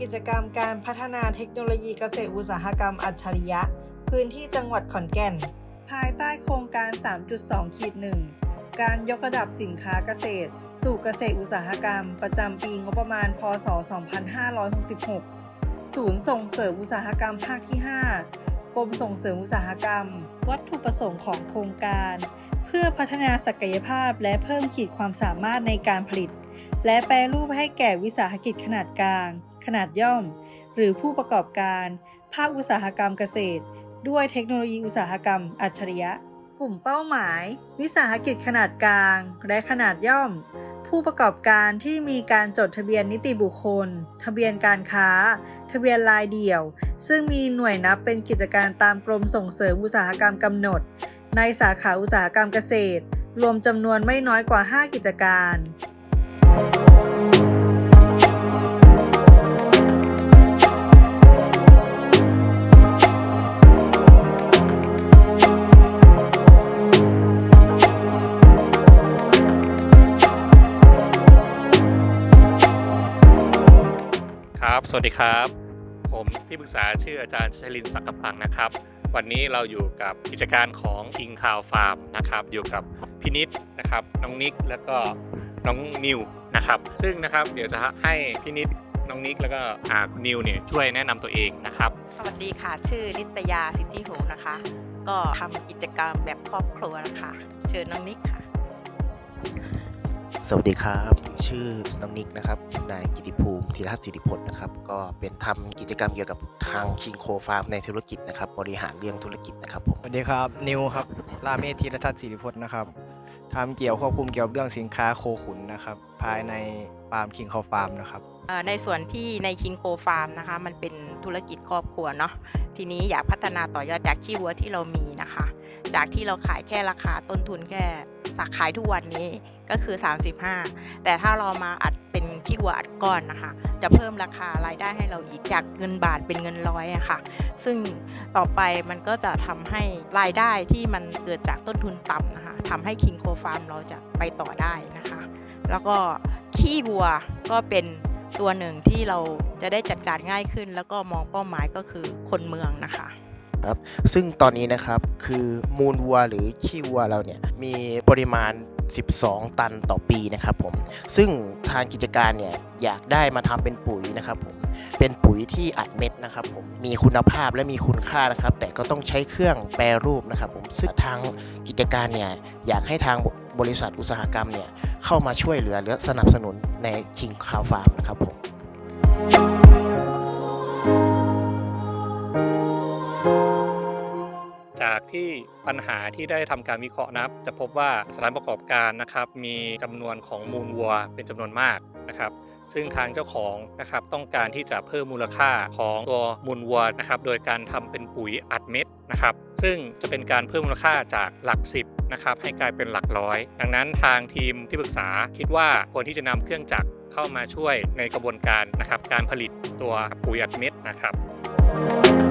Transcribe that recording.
กิจกรรมการพัฒนาเทคโนโลยีเกษตรอุตสาหกรรมอัจฉริยะ พื้นที่จังหวัดขอนแก่น ภายใต้โครงการ 3.2ขีด1การยกระดับสินค้าเกษตร สู่เกษตรอุตสาหกรรม ประจำปีงบประมาณ พศ 2566 ศูนย์ส่งเสริมอุตสาหกรรมภาคที่ 5 กรมส่งเสริมอุตสาหกรรม วัตถุประสงค์ของโครงการ เพื่อพัฒนาศักยภาพและเพิ่มขีดความสามารถในการผลิต และแปรรูปให้แก่วิสาหกิจขนาดกลาง ขนาดย่อม หรือผู้ประกอบการ ภาคอุตสาหกรรมเกษตร ด้วยเทคโนโลยีอุตสาหกรรมอัจฉริยะ กลุ่มเป้าหมาย วิสาหกิจขนาดกลาง และขนาดย่อม ผู้ประกอบการที่มีการจดทะเบียนนิติบุคคล ทะเบียนการค้า ทะเบียนรายเดี่ยว ซึ่งมีหน่วยนับเป็นกิจการตามกรมส่งเสริมอุตสาหกรรมกำหนด ในสาขาอุตสาหกรรมเกษตร รวมจำนวนไม่น้อยกว่า 5 กิจการ ครับ สวัสดีครับ ผมที่ปรึกษาชื่ออาจารย์ชลินศักดิ์พังนะครับ วันนี้เราอยู่กับกิจการของอิงคาวฟาร์มนะครับ อยู่กับพี่นิดนะครับ น้องนิก แล้วก็น้องนิวนะครับ ซึ่งนะครับเดี๋ยวจะให้พี่นิด น้องนิก แล้วก็อ่าคุณนิวเนี่ยช่วยแนะนำตัวเองนะครับ สวัสดีค่ะ ชื่อนิตยาสิทธิโหนะคะ ก็ทำกิจกรรมแบบครอบครัวนะคะ เชิญน้องนิกค่ะ สวัสดีครับ ชื่อน้องนิกนะครับ นายกิติภูมิธีรทัศน์สิริพลนะครับ ก็เป็นทำกิจกรรมเกี่ยวกับทางคิงโคฟาร์มในธุรกิจนะครับ บริหารเรื่องธุรกิจนะครับผม สวัสดีครับ นิวครับราเมศธีรทัศน์ศิริพจน์นะครับทำเกี่ยวควบคุมเกี่ยวกับเรื่องสินค้าโคขุนนะครับ ภายในฟาร์มคิงเขาฟาร์มนะครับเอ่อในส่วนที่ในคิงโคฟาร์มนะคะ มันเป็นธุรกิจครอบครัวเนาะ ทีนี้อยากพัฒนาต่อยอดจากขี้วัวที่เรามีนะคะ จากที่เราขายแค่ราคาต้นทุนแค่สัก ขายทุกวันนี้ก็คือ 35 แต่ถ้าเรามาอัดเป็นขี้วัวอัดก้อนนะคะ จะเพิ่มราคารายได้ให้เราอีกจากเงินบาทเป็นเงินร้อยอะค่ะ ซึ่งต่อไปมันก็จะทำให้รายได้ที่มันเกิดจากต้นทุนต่ำนะคะทำให้คิงโคฟาร์มเราจะไปต่อได้นะคะ แล้วก็ขี้วัวก็เป็นตัวหนึ่งที่เราจะได้จัดการง่ายขึ้น แล้วก็มองเป้าหมายก็คือคนเมืองนะคะ ซึ่งตอนนี้นะครับคือมูลวัวหรือขี้วัวเราเนี่ยมีปริมาณ 12 ตันต่อปีนะครับผม ซึ่งทางกิจการเนี่ยอยากได้มาทำเป็นปุ๋ยนะครับผม เป็นปุ๋ยที่อัดเม็ดนะครับผม มีคุณภาพและมีคุณค่านะครับ แต่ก็ต้องใช้เครื่องแปรรูปนะครับผม ซึ่งทางกิจการเนี่ยอยากให้ทางบริษัทอุตสาหกรรมเนี่ยเข้ามาช่วยเหลือหรือสนับสนุนในคิงคาวฟาร์มนะครับผม ที่ปัญหาที่ได้ทำการวิเคราะห์นะครับ จะพบว่าสถานประกอบการนะครับมีจำนวนของมูลวัวเป็นจำนวนมากนะครับซึ่งทางเจ้าของนะครับต้องการที่จะเพิ่มมูลค่าของตัวมูลวัวนะครับโดยการทำเป็นปุ๋ยอัดเม็ดนะครับซึ่งจะเป็นการเพิ่มมูลค่าจากหลักสิบนะครับให้กลายเป็นหลักร้อย ดังนั้นทางทีมที่ปรึกษาคิดว่าควรที่จะนำเครื่องจักรเข้ามาช่วยในกระบวนการนะครับการผลิตตัวปุ๋ยอัดเม็ดนะครับ